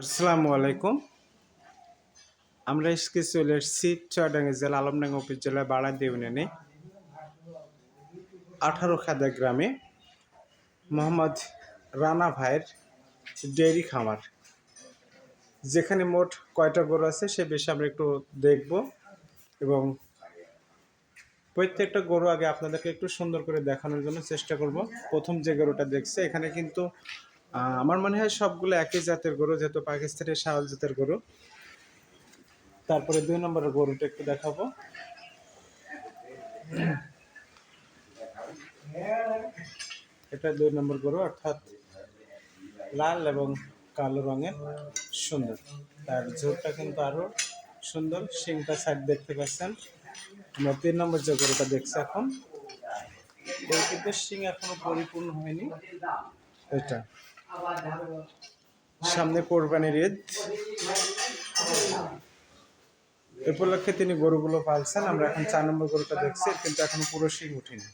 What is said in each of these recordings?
আসসালামু আলাইকুম। আমরা আজকে চলে এসেছি চুয়াডাঙ্গা জেলা, আলমডাঙ্গা উপজেলায় বাড়াদি ইউনিয়নে। আঠারো খাদা গ্রামে মোহাম্মদ রানা ভাইয়ের ডেয়ারি খামার। যেখানে মোট কয়টা গরু আছে সে বিষয়ে আমরা একটু দেখব এবং প্রত্যেকটা গরু আগে আপনাদেরকে একটু সুন্দর করে দেখানোর জন্য চেষ্টা করব। প্রথম যে গরুটা দেখছে, এখানে কিন্তু আমার মনে হয় সবগুলো একই জাতের গরু, যেহেতু পাকিস্তানের শাওয়াল জাতের গরু। তারপরে দুই নম্বরের গরুটা একটু দেখাবো। এটা দুই নম্বর গরু, অর্থাৎ লাল এবং কালো রঙের সুন্দর। তার ঝোরটা কিন্তু আরও সুন্দর, শিংটা সাইড দেখতে পাচ্ছেন। আমরা তিন নম্বর যে গরুটা দেখছি এখন কিন্তু শিং এখনও পরিপূর্ণ হয়নি। এটা। সামনে কোরবানির ঈদ। এ উপলক্ষে তিনি গরুগুলো পালছেন। আমরা এখন চার নম্বর গরুটা দেখছি কিন্তু এখন পুরো শিং উঠেনি।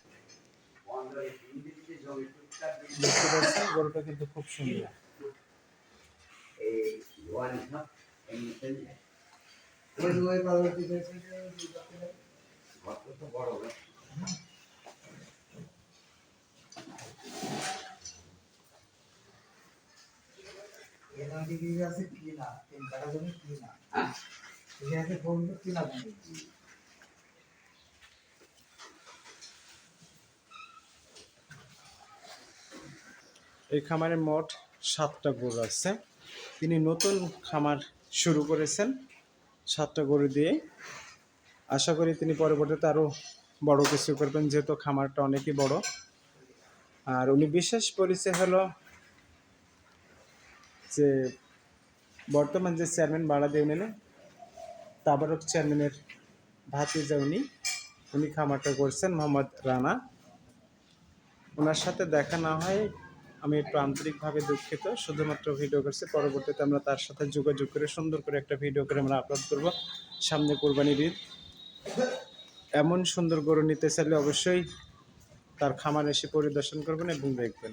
দেখতে পাচ্ছেন গরুটা কিন্তু খুব সুন্দর। এই খামারে মোট সাতটা গরু আছে। তিনি নতুন খামার শুরু করেছেন সাতটা গরু দিয়ে। আশা করি তিনি পরবর্তীতে আরও বড় কিছু করবেন, যেহেতু খামারটা অনেকই বড়। আর উনি বিশেষ পরিচয় হলো যে বর্তমান যে চেয়ারম্যান বাড়া ইউনিয়নে তাবারক চেয়ারম্যানের ভাতিজা উনি উনি খামারটা করছেন মোহাম্মদ রানা। ওনার সাথে দেখা না হয় আমি একটু আন্তরিকভাবে দুঃখিত, শুধুমাত্র ভিডিও করছি। পরবর্তীতে আমরা তার সাথে যোগাযোগ করে সুন্দর করে একটা ভিডিও করে আমরা আপলোড করব। সামনে কোরবানির ঈদ। এমন সুন্দর গরু নিতে চাইলে অবশ্যই তার খামার এসে পরিদর্শন করবেন এবং দেখবেন।